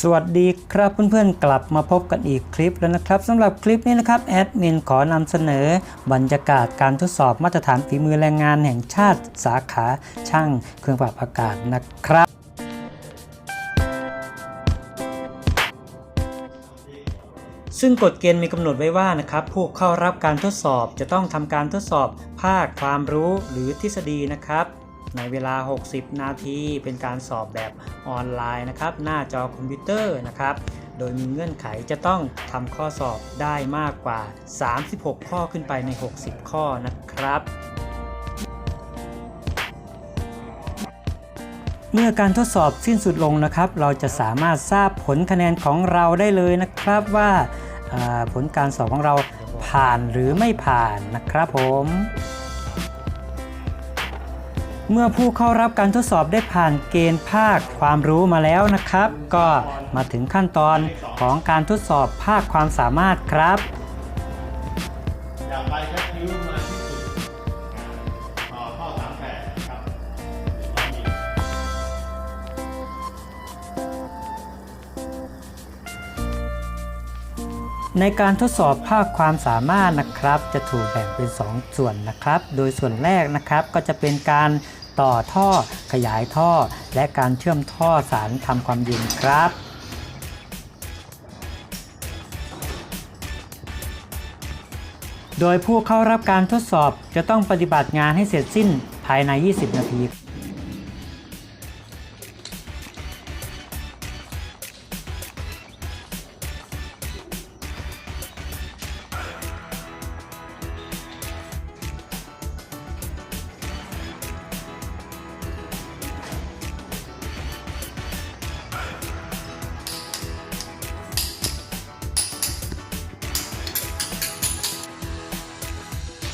สวัสดีครับเพื่อนๆกลับมาพบกันอีกคลิปแล้วนะครับสำหรับคลิปนี้นะครับแอดมินขอนำเสนอบรรยากาศการทดสอบมาตรฐานฝีมือแรงงานแห่งชาติสาขาช่างเครื่องปรับอากาศนะครับ ซึ่งกฎเกณฑ์มีกำหนดไว้ว่านะครับผู้เข้ารับการทดสอบจะต้องทำการทดสอบภาคความรู้หรือทฤษฎีนะครับ ในเวลา 60 นาที เป็นการสอบแบบออนไลน์นะครับ หน้าจอคอมพิวเตอร์นะครับ โดยมีเงื่อนไขจะต้องทำข้อสอบได้มากกว่า 36 ข้อขึ้นไปใน 60 ข้อนะครับเมื่อการทดสอบสิ้นสุดลงนะครับ เราจะสามารถทราบผลคะแนนของเราได้เลยนะครับว่าอ่าผลการสอบของเราผ่านหรือไม่ผ่านนะครับผม เมื่อผู้เข้ารับการทดสอบได้ผ่านเกณฑ์ภาคความรู้มาแล้วนะครับ ก็มาถึงขั้นตอนของการทดสอบภาคความสามารถครับ ในการทดสอบภาคความสามารถนะครับ จะถูกแบ่งเป็น 2 ส่วนนะครับ โดยส่วนแรกนะครับก็จะเป็นการต่อท่อ ขยายท่อ และการเชื่อมท่อสารทำความเย็นครับ โดยผู้เข้ารับการทดสอบจะต้องปฏิบัติงานให้เสร็จสิ้นภายใน 20 นาที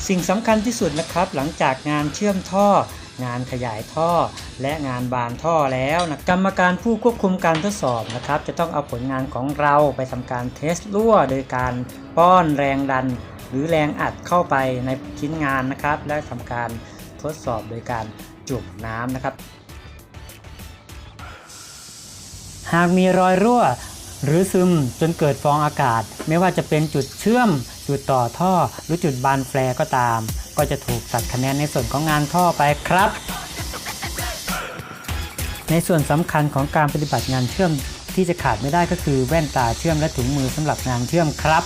สิ่งสำคัญที่สุดนะครับ หลังจากงานเชื่อมท่อ งานขยายท่อ และงานบานท่อแล้วนะกรรมการผู้ควบคุมการทดสอบนะครับ จะต้องเอาผลงานของเราไปทำการเทสรั่ว โดยการป้อนแรงดัน หรือแรงอัดเข้าไปในชิ้นงานนะครับ และทำการทดสอบโดยการจุ่มน้ำนะครับ หากมีรอยรั่ว หรือซึมจนเกิดฟองอากาศ ไม่ว่าจะเป็นจุดเชื่อม จุดต่อท่อหรือจุดบานแฟร์ก็ตาม ก็จะถูกตัดคะแนนในส่วนของงานท่อไปครับ ในส่วนสำคัญของการปฏิบัติงานเชื่อมที่จะขาดไม่ได้ก็คือแว่นตาเชื่อมและถุงมือสำหรับงานเชื่อมครับ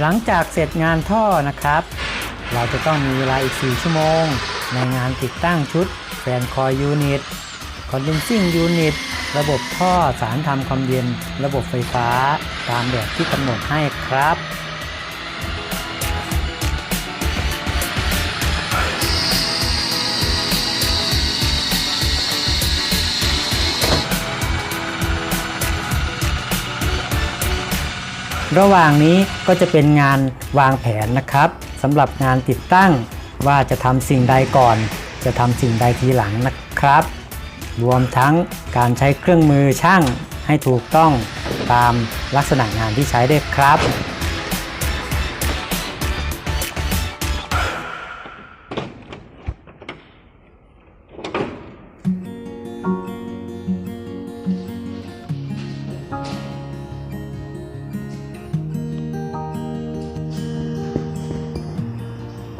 หลังจากเสร็จงานท่อนะครับ เราจะต้องมีเวลาอีก 4 ชั่วโมง ในงานติดตั้งชุดแฟนคอยยูนิตคอนเดนซิ่งยูนิต ระบบท่อสารทำความเย็น ระบบไฟฟ้า ตามแบบที่กำหนดให้ครับระหว่างนี้ก็จะเป็นงานวางแผนนะครับสำหรับงานติดตั้งว่าจะทำสิ่งใดก่อน จะทำสิ่งใดทีหลังนะครับ รวมทั้งการใช้เครื่องมือช่างให้ถูกต้องตามลักษณะงานที่ใช้ด้วยครับ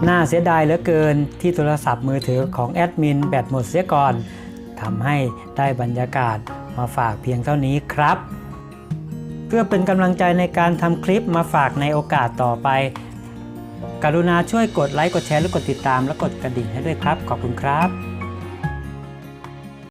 น่าเสียดายเหลือเกินที่โทรศัพท์มือถือของแอดมินแบตหมดเสียก่อน ทำให้ได้บรรยากาศมาฝากเพียงเท่านี้ครับ เพื่อเป็นกำลังใจในการทำคลิปมาฝากในโอกาสต่อไป กรุณาช่วยกดไลค์กดแชร์และกดติดตามและกดกระดิ่งให้ด้วยครับ ขอบคุณครับ